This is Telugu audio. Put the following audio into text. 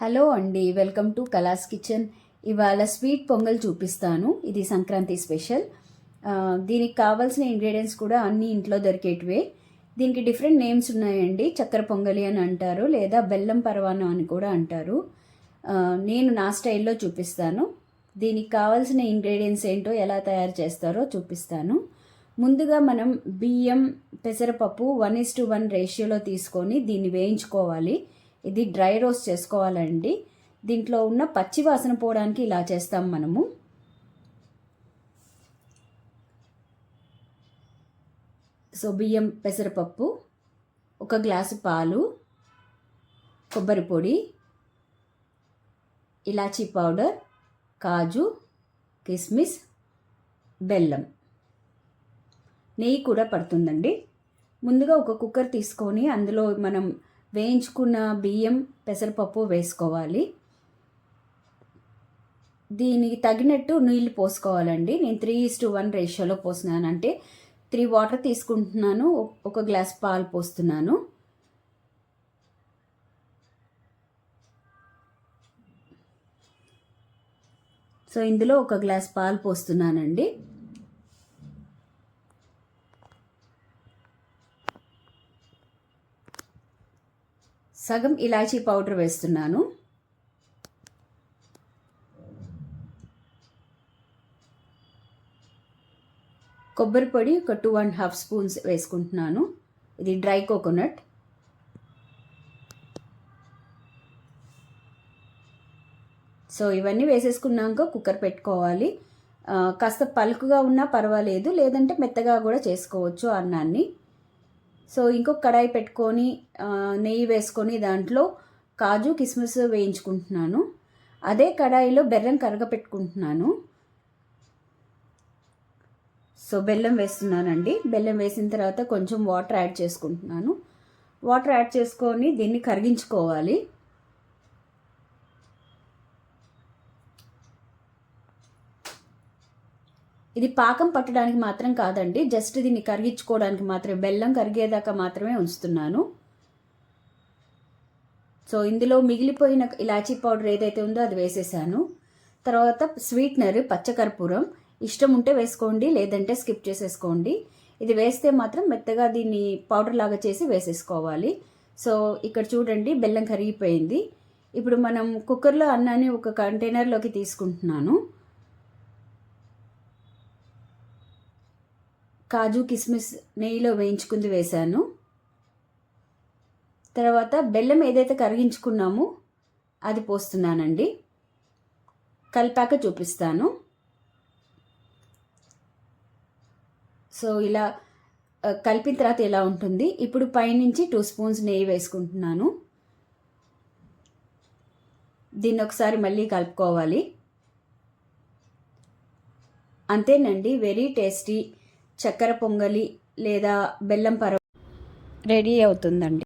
హలో అండి వెల్కమ్ టు కలాస్ కిచెన్. ఇవాళ స్వీట్ పొంగల్ చూపిస్తాను. ఇది సంక్రాంతి స్పెషల్. దీనికి కావాల్సిన ఇంగ్రీడియంట్స్ కూడా అన్ని ఇంట్లో దొరికేటివే. దీనికి డిఫరెంట్ నేమ్స్ ఉన్నాయండి. చక్కెర పొంగలి అని అంటారు లేదా బెల్లం పరవానం అని కూడా అంటారు. నేను నా స్టైల్లో చూపిస్తాను. దీనికి కావాల్సిన ఇంగ్రీడియంట్స్ ఏంటో ఎలా తయారు చేస్తారో చూపిస్తాను. ముందుగా మనం బియ్యం పెసరపప్పు వన్ ఇస్ టు వన్ రేషియోలో తీసుకొని దీన్ని వేయించుకోవాలి. ఇది డ్రై రోస్ట్ చేసుకోవాలండి. దీంట్లో ఉన్న పచ్చి వాసన పోవడానికి ఇలా చేస్తాం మనము. సో బియ్యం పెసరపప్పు ఒక గ్లాసు పాలు కొబ్బరి పొడి ఇలాచీ పౌడర్ కాజు కిస్మిస్ బెల్లం. నెయ్యి కూడా పడుతుందండి. ముందుగా ఒక కుక్కర్ తీసుకొని అందులో మనం వేయించుకున్న బియ్యం పెసరపప్పు వేసుకోవాలి. దీనికి తగినట్టు నీళ్ళు పోసుకోవాలండి. నేను త్రీ ఈస్ టు వన్ రేషియోలో పోసినాను అంటే త్రీ వాటర్ తీసుకుంటున్నాను. ఒక గ్లాస్ పాలు పోస్తున్నాను. సో ఇందులో ఒక గ్లాస్ పాలు పోస్తున్నానండి. సగం ఇలాచీ పౌడర్ వేస్తున్నాను. కొబ్బరి పొడి ఒక టూ అండ్ హాఫ్ స్పూన్స్ వేసుకుంటున్నాను. ఇది డ్రై కోకోనట్. సో ఇవన్నీ వేసేసుకున్నాక కుక్కర్ పెట్టుకోవాలి. కాస్త పలుకుగా ఉన్నా పర్వాలేదు లేదంటే మెత్తగా కూడా చేసుకోవచ్చు అన్నాన్ని. సో ఇంకొక కడాయి పెట్టుకొని నెయ్యి వేసుకొని దాంట్లో కాజు కిస్మిస్ వేయించుకుంటున్నాను. అదే కడాయిలో బెల్లం కరగపెట్టుకుంటున్నాను. సో బెల్లం వేస్తున్నానండి. బెల్లం వేసిన తర్వాత కొంచెం వాటర్ యాడ్ చేసుకుంటున్నాను. వాటర్ యాడ్ చేసుకొని దీన్ని కరిగించుకోవాలి. ఇది పాకం పట్టడానికి మాత్రం కాదండి జస్ట్ దీన్ని కరిగించుకోవడానికి మాత్రమే బెల్లం కరిగేదాకా మాత్రమే ఉంచుతున్నాను. సో ఇందులో మిగిలిపోయిన ఇలాచీ పౌడర్ ఏదైతే ఉందో అది వేసేసాను. తర్వాత స్వీట్నర్ పచ్చకర్పూరం ఇష్టం ఉంటే వేసుకోండి లేదంటే స్కిప్ చేసేసుకోండి. ఇది వేస్తే మాత్రం మెత్తగా దీన్ని పౌడర్ లాగా చేసి వేసేసుకోవాలి. సో ఇక్కడ చూడండి బెల్లం కరిగిపోయింది. ఇప్పుడు మనం కుక్కర్లో అన్నాన్ని ఒక కంటైనర్లోకి తీసుకుంటున్నాను. కాజు కిస్మిస్ నెయ్యిలో వేయించుకుంది వేశాను. తర్వాత బెల్లం ఏదైతే కరిగించుకున్నామో అది పోస్తున్నానండి. కలిపాక చూపిస్తాను. సో ఇలా కలిపిన తర్వాత ఎలా ఉంటుంది? ఇప్పుడు పైనుంచి టూ స్పూన్స్ నెయ్యి వేసుకుంటున్నాను. దీన్ని ఒకసారి మళ్ళీ కలుపుకోవాలి. అంతేనండి వెరీ టేస్టీ చక్కెర పొంగలి లేదా బెల్లం పరవ రెడీ అవుతుందండి.